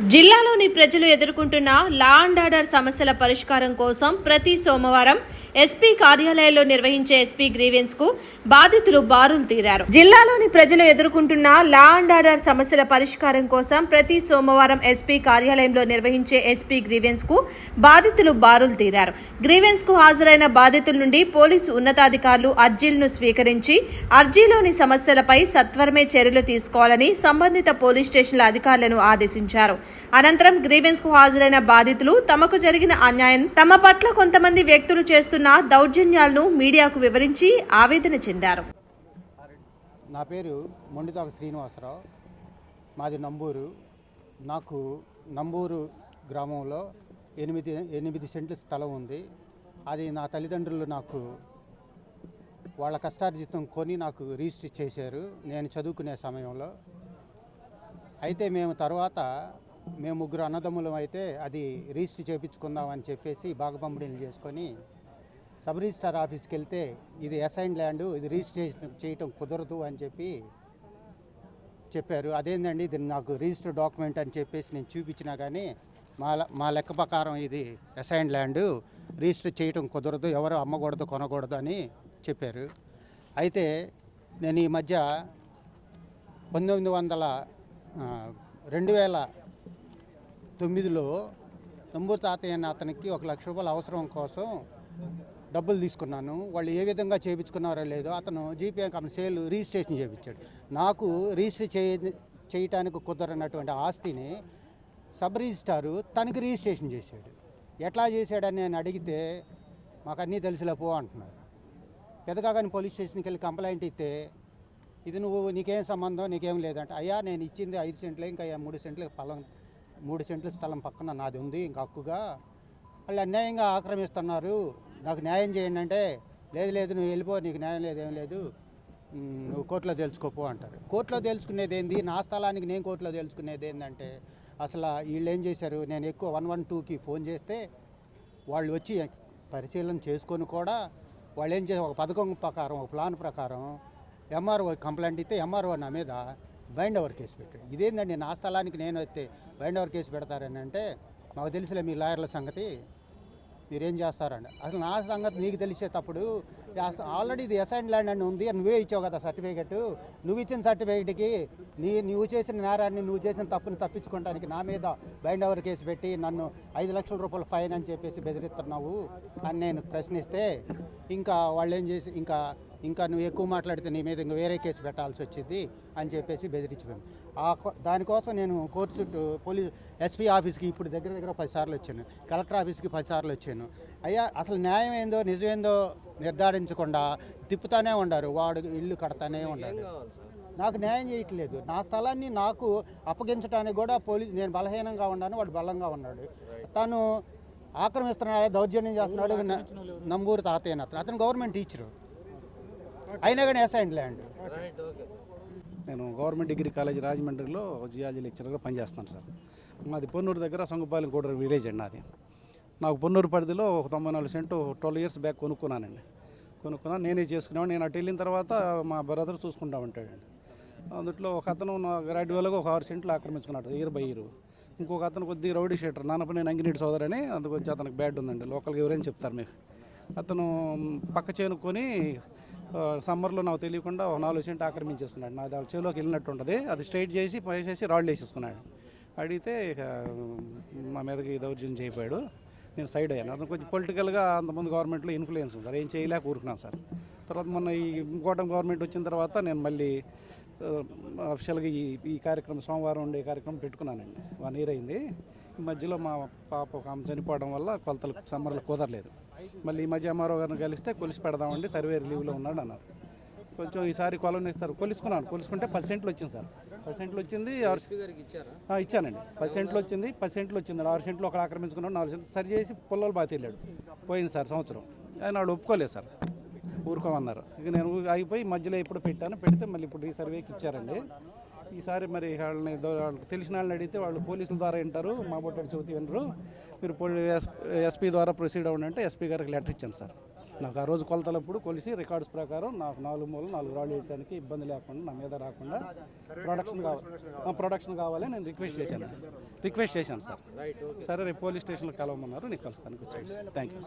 జిల్లాలోని ప్రజలు ఎదుర్కొంటున్న లా అండ్ ఆర్డర్ సమస్యల పరిష్కారం కోసం ప్రతి సోమవారం ఎస్పీ కార్యాలయంలో నిర్వహించే ఎస్పీ గ్రీవెన్స్కు బాధితులు బారులు తీరారు. జిల్లాలోని ప్రజలు ఎదుర్కొంటున్న లా అండ్ ఆర్డర్ సమస్యల పరిష్కారం కోసం ప్రతి సోమవారం ఎస్పీ కార్యాలయంలో నిర్వహించే ఎస్పీ గ్రీవెన్స్కు బాధితులు బారులు తీరారు. గ్రీవెన్స్కు హాజరైన బాధితుల నుండి పోలీసు ఉన్నతాధికారులు అర్జీలను స్వీకరించి అర్జీలోని సమస్యలపై సత్వరమే చర్యలు తీసుకోవాలని సంబంధిత పోలీస్ స్టేషన్ల అధికారులను ఆదేశించారు. అనంతరం గ్రీవెన్స్కు హాజరైన బాధితులు తమకు జరిగిన అన్యాయం తమ పట్ల కొంతమంది వ్యక్తులు చేస్తున్న దౌర్జన్యాలను మీడియాకు వివరించి ఆవేదన చెందారు. నా పేరు మొండితాక శ్రీనివాసరావు. మాది నంబూరు. నాకు నంబూరు గ్రామంలో ఎనిమిది ఎనిమిది సెంట్ల స్థలం ఉంది. అది నా తల్లిదండ్రులు నాకు వాళ్ళ కష్టార్జితం కొని నాకు రిజిస్టర్ చేశారు. నేను చదువుకునే సమయంలో. అయితే మేము తర్వాత మేము ముగ్గురు అన్నదమ్ములం అయితే అది రిజిస్టర్ చేయించుకుందాం అని చెప్పేసి బాగపంపిణీలు చేసుకొని సబ్ రిజిస్టార్ ఆఫీస్కి వెళ్తే ఇది అసైన్ ల్యాండ్ ఇది రిజిస్ట్రేషన్ చేయటం కుదరదు అని చెప్పి చెప్పారు. అదేందండి ఇది నాకు రిజిస్టర్ డాక్యుమెంట్ అని చెప్పేసి నేను చూపించినా కానీ మా మా లెక్క ప్రకారం ఇది అసైన్ ల్యాండ్ రిజిస్టర్ చేయటం కుదరదు ఎవరు అమ్మకూడదు కొనకూడదు అని చెప్పారు. అయితే నేను ఈ మధ్య పంతొమ్మిది వందల రెండు వేల తొమ్మిదిలో నంబూరు తాతయ్య అన్న అతనికి ఒక లక్ష రూపాయల అవసరం కోసం డబ్బులు తీసుకున్నాను. వాళ్ళు ఏ విధంగా చేయించుకున్నారో లేదో అతను జీపీఏ కంపెనీ సేల్ రిజిస్ట్రేషన్ చేయించాడు నాకు రిజిస్టర్ చేయ చేయటానికి కుదరనటువంటి ఆస్తిని సబ్ రిజిస్టారు తనకి రిజిస్ట్రేషన్ చేశాడు. ఎట్లా చేశాడని నేను అడిగితే మాకు అన్నీ తెలిసిలే పో అంటున్నారు. పెదకాగాని పోలీస్ స్టేషన్కి వెళ్ళి కంప్లైంట్ ఇస్తే ఇది నువ్వు నీకేం సంబంధం నీకేం లేదంటే. అయ్యా నేను ఇచ్చింది ఐదు సెంట్లు ఇంకా మూడు సెంట్లు పొలం మూడు సెంట్ల స్థలం పక్కన నాది ఉంది ఇంకా హక్కుగా. వాళ్ళు అన్యాయంగా ఆక్రమిస్తున్నారు. నాకు న్యాయం చేయండి అంటే లేదు లేదు నువ్వు వెళ్ళిపో నీకు న్యాయం లేదు ఏం లేదు. నువ్వు కోర్టులో తెలుసుకోపో అంటారు. కోర్టులో తెలుసుకునేది ఏంది? నా స్థలానికి నేను కోర్టులో తెలుసుకునేది ఏంటంటే అసలు వీళ్ళు ఏం చేశారు? నేను ఎక్కువ వన్ వన్ టూకి ఫోన్ చేస్తే వాళ్ళు వచ్చి పరిశీలన చేసుకొని కూడా వాళ్ళు ఏం చేశారు? ఒక పథకం ప్రకారం ఒక ప్లాన్ ప్రకారం ఎంఆర్ఓ కంప్లైంట్ ఇస్తే ఎంఆర్ఓ నా మీద బైండ్ ఓవర్ కేసు పెట్టాడు. ఇదేందండి? నా స్థలానికి నేను వస్తే బైండ్ ఓవర్ కేసు పెడతారని అంటే మాకు తెలిసిలే మీ లాయర్ల సంగతి మీరేం చేస్తారండి అసలు నా సంగతి నీకు తెలిసేటప్పుడు ఆల్రెడీ ఇది అసైన్ ల్యాండ్ అని ఉంది నువ్వే ఇచ్చావు కదా సర్టిఫికెట్. నువ్వు ఇచ్చిన సర్టిఫికెట్కి నీ నువ్వు చేసిన నేరాన్ని నువ్వు చేసిన తప్పుని తప్పించుకోవడానికి నా మీద బైండ్ ఓవర్ కేసు పెట్టి నన్ను ఐదు లక్షల రూపాయల ఫైన్ అని చెప్పేసి బెదిరిస్తున్నావు అని నేను ప్రశ్నిస్తే ఇంకా వాళ్ళు ఏం చేసి ఇంకా ఇంకా నువ్వు ఎక్కువ మాట్లాడితే నీ మీద ఇంకా వేరే కేసు పెట్టాల్సి వచ్చింది అని చెప్పేసి బెదిరించిపోయింది. ఆ దానికోసం నేను కోర్టు చుట్టూ పోలీస్ ఎస్పీ ఆఫీస్కి ఇప్పుడు దగ్గర దగ్గర పది సార్లు వచ్చాను. కలెక్టర్ ఆఫీస్కి పది సార్లు వచ్చాను. అయ్యా అసలు న్యాయం ఏందో నిజమేందో నిర్ధారించకుండా తిప్పుతానే ఉండారు. వాడు ఇల్లు కడతానే ఉండారు నాకు న్యాయం చేయట్లేదు. నా స్థలాన్ని నాకు అప్పగించడానికి కూడా పోలీస్ నేను బలహీనంగా ఉన్నాను వాడు బలంగా ఉన్నాడు. తను ఆక్రమిస్తున్నాడు దౌర్జన్యం చేస్తున్నాడు నంబూరు తాతయ్య అతను. అతను గవర్నమెంట్ టీచరు. అయినా కానీ అసైన్ ల్యాండ్ నేను గవర్నమెంట్ డిగ్రీ కాలేజ్ రాజమండ్రిలో జియాలజీ లెక్చరర్గా పనిచేస్తున్నాను సార్. మాది పొన్నూరు దగ్గర సంగుపాలెం కోడూరు విలేజ్ అండి నాది. నాకు పొన్నూరు పరిధిలో ఒక తొంభై నాలుగు సెంటు ట్వెల్వ్ ఇయర్స్ బ్యాక్ కొనుక్కున్నానండి. కొనుక్కున్నాను నేనే చేసుకున్నాను నేను అటు వెళ్ళిన తర్వాత మా బ్రదర్ చూసుకుంటా ఉంటాడండి. అందుట్లో ఒక అతను నా గ్రాడ్యువల్గా ఒక ఆరు సెంట్లు ఆక్రమించుకున్నాడు. Year by year. ఇంకొక అతను కొద్దిగా రౌడీ షీటర్. నాన్నపై నేను అంగినీటి సోదరని అందుకొచ్చి అతనికి బ్యాడ్ ఉందండి. లోకల్గా ఎవరైనా చెప్తారు మీకు. అతను పక్క చేనుకొని సమ్మర్లో నాకు తెలియకుండా ఒక నాలుగు సెంట్ ఆక్రమించేసుకున్నాడు. నా దాని చేలోకి వెళ్ళినట్టు ఉంటుంది. అది స్ట్రైట్ చేసి వేసేసి రాళ్ళు వేసేసుకున్నాడు. అడిగితే ఇక మా మీదకి దౌర్జన్యం చేయపోయాడు. నేను సైడ్ అయ్యాను. అతను కొంచెం పొలిటికల్గా అంతమంది గవర్నమెంట్లో ఇన్ఫ్లుయెన్స్ ఉంది సార్. ఏం చేయలేక ఊరుకున్నాను సార్. తర్వాత మొన్న ఈ ఇంకోటం గవర్నమెంట్ వచ్చిన తర్వాత నేను మళ్ళీ అఫిషియల్గా ఈ ఈ కార్యక్రమం సోమవారం ఉండే కార్యక్రమం పెట్టుకున్నానండి. వన్ ఇయర్ అయింది. ఈ మధ్యలో మా పాప ఒక ఆమె చనిపోవడం వల్ల కొలతలు సమ్మర్లు కుదరలేదు. మళ్ళీ ఈ మధ్య అమ్మారావు గారిని కలిస్తే కొలిసి పెడదామండి సర్వే లీవ్లో ఉన్నాడు అన్నారు. కొంచెం ఈసారి కొలం ఇస్తారు. కొలుసుకున్నాను. కొలుసుకుంటే పది సెంట్లు వచ్చింది సార్. పది సెంట్లు వచ్చింది ఆరు ఆ, ఇచ్చానండి. పది సెంట్లు వచ్చింది పది సెంట్లు వచ్చింది. ఆరు సెంట్లు ఒకడు ఆక్రమించుకున్నాడు నాలుగు సెంట్లు సరి చేసి పొలాలు బాగా వెళ్ళాడు పోయింది సార్ సంవత్సరం. ఆయన వాడు ఒప్పుకోలేదు సార్. ఊరుకోమన్నారు. ఇక నేను ఆగిపోయి మధ్యలో ఇప్పుడు పెట్టాను పెడితే మళ్ళీ ఇప్పుడు ఈ సర్వేకి ఇచ్చారండి. ఈసారి మరి వాళ్ళని వాళ్ళకి తెలిసిన వాళ్ళని అడిగితే వాళ్ళు పోలీసుల ద్వారా వింటారు మా బొట్టడి చవితి వినరు. మీరు పోలీ ఎస్పీ ద్వారా ప్రొసీడ్ అవ్వండి అంటే ఎస్పీ గారికి లెటర్ ఇచ్చాను సార్. నాకు ఆ రోజు కొలతలప్పుడు కొలిసి రికార్డ్స్ ప్రకారం నాకు నాలుగు మూలలు నాలుగు రాళ్ళు వేయడానికి ఇబ్బంది లేకుండా నా మీద రాకుండా ప్రొడక్షన్ కావాలి ప్రొడక్షన్ కావాలి నేను రిక్వెస్ట్ చేశాను. రిక్వెస్ట్ చేశాను సార్. సరే రేపు పోలీస్ స్టేషన్లో కలవమన్నారు. నీకు కలుస్తానికి వచ్చాను థ్యాంక్ యూ